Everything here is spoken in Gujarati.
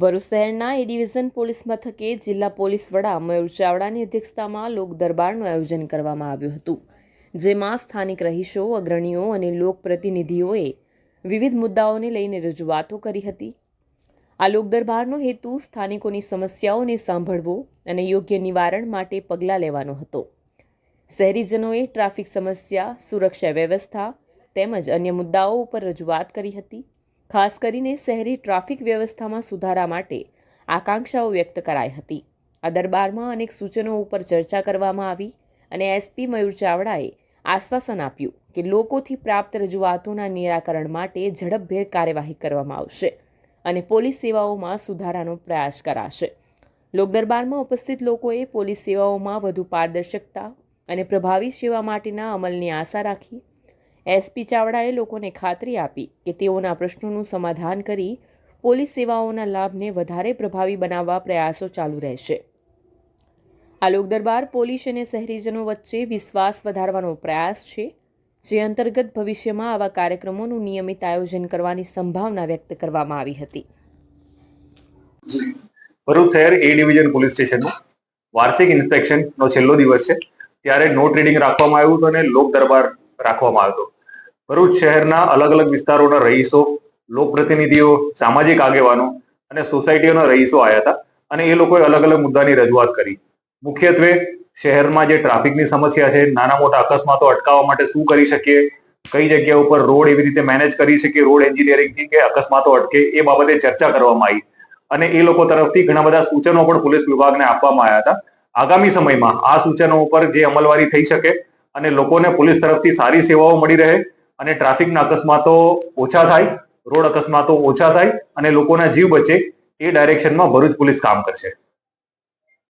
ભરૂચ શહેરના એ ડિવિઝન પોલીસ મથકે જિલ્લા પોલીસ વડા મયુર ચાવડાની અધ્યક્ષતામાં લોક દરબારનું આયોજન કરવામાં આવ્યું હતું, જેમાં સ્થાનિક રહીશો, અગ્રણીઓ અને લોકપ્રતિનિધિઓએ વિવિધ મુદ્દાઓને લઈને રજૂઆતો કરી હતી. આ લોક દરબારનો હેતુ સ્થાનિકોની સમસ્યાઓને સાંભળવો અને યોગ્ય નિવારણ માટે પગલાં લેવાનો હતો. શહેરીજનોએ ટ્રાફિક સમસ્યા, સુરક્ષા વ્યવસ્થા તેમજ અન્ય મુદ્દાઓ ઉપર રજૂઆત કરી હતી. ખાસ કરીને શહેરી ટ્રાફિક વ્યવસ્થામાં સુધારા માટે આકાંક્ષાઓ વ્યક્ત કરાઈ હતી. આ દરબારમાં અનેક સૂચનો ઉપર ચર્ચા કરવામાં આવી અને એસપી મયુર ચાવડાએ આશ્વાસન આપ્યું કે લોકોથી પ્રાપ્ત રજૂઆતોના નિરાકરણ માટે ઝડપભેર કાર્યવાહી કરવામાં આવશે અને પોલીસ સેવાઓમાં સુધારાનો પ્રયાસ કરાશે. લોકદરબારમાં ઉપસ્થિત લોકોએ પોલીસ સેવાઓમાં વધુ પારદર્શકતા અને પ્રભાવી સેવા માટેના અમલની આશા રાખી એસપી ચાવડાએ લોકોને ખાતરી આપી કે તેઓના પ્રશ્નોનું સમાધાન કરી પોલીસ સેવાઓના લાભને વધારે પ્રભાવી બનાવવા પ્રયાસો ચાલુ રહેશે. આ લોકદરબાર પોલીસ અને શહેરીજનો વચ્ચે વિશ્વાસ વધારવાનો પ્રયાસ છે, જે અંતર્ગત ભવિષ્યમાં આવા કાર્યક્રમોનું નિયમિત આયોજન કરવાની સંભાવના વ્યક્ત કરવામાં આવી હતી. ભરૂચ શહેર એ ડિવિઝન પોલીસ સ્ટેશનનું વાર્ષિક ઇન્સ્પેક્શનનો છેલ્લો દિવસ છે. ત્યારે નોટ રીડિંગ રાખવામાં આવ્યું હતું અને લોક દરબાર રાખવામાં આવ્યો હતો. ભરૂચ શહેરના અલગ અલગ વિસ્તારોના રહીશો, લોકપ્રતિનિધિઓ, સામાજિક આગેવાનો અને સોસાયટીઓના રહીશો આવ્યા હતા અને એ લોકોએ અલગ અલગ મુદ્દાની રજૂઆત કરી. મુખ્યત્વે શહેરમાં જે ટ્રાફિકની સમસ્યા છે, નાના મોટા અકસ્માતો અટકાવવા માટે શું કરી શકીએ, કઈ જગ્યા ઉપર રોડ એવી રીતે મેનેજ કરી શકીએ, રોડ એન્જિનિયરિંગથી કે અકસ્માતો અટકે, એ બાબતે ચર્ચા કરવામાં આવી. અને એ લોકો તરફથી ઘણા બધા સૂચનો પણ પોલીસ વિભાગને આપવામાં આવ્યા હતા. આગામી સમયમાં આ સૂચનો ઉપર જે અમલવારી થઈ શકે અને લોકોને પોલીસ તરફથી સારી સેવાઓ મળી રહે અને ટ્રાફિકના અકસ્માતો ઓછા થાય, રોડ અકસ્માતો ઓછા થાય અને લોકોના જીવ બચે એ ડાયરેક્શનમાં ભરૂચ પોલીસ કામ કરશે.